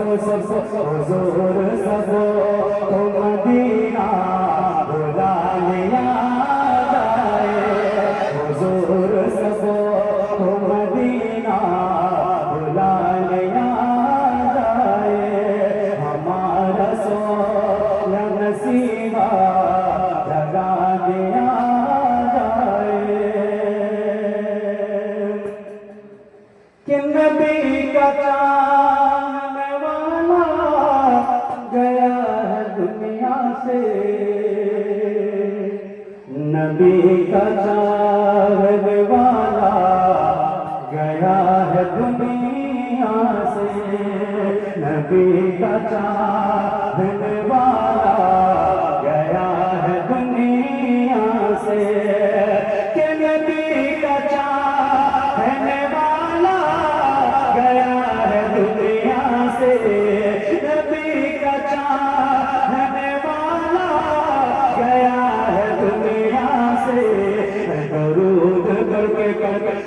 حضور سب مدینہ بلا لیا حضور سب مدینہ بلا لیا جائے ہمارا سو نصیبہ جگا کہ نبی کا سے نبی کا چاند والا گیا ہے دنیا سے نبی کا چاند والا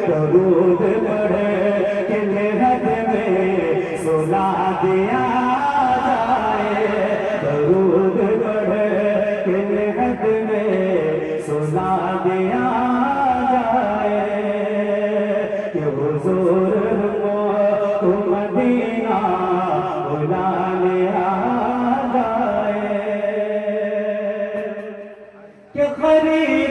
درود پڑے کہ حد میں سنا دیا جائے درود پڑے کہ حد میں سنا دیا جائے کہ حضور کو تم دینا بلا لیا جائے کہ خرید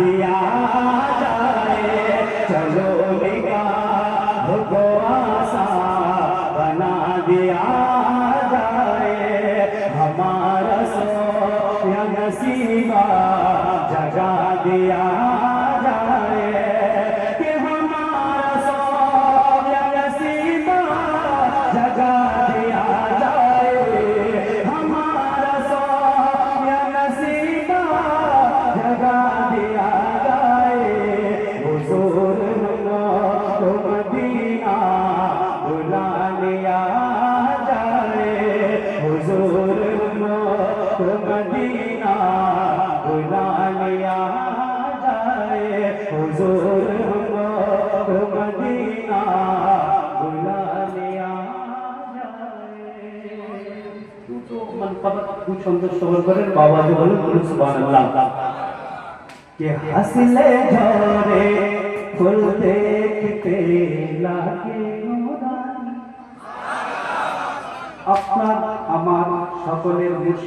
诶呀 مدینہ بلا لیا کہ সকলের মুর্শিদ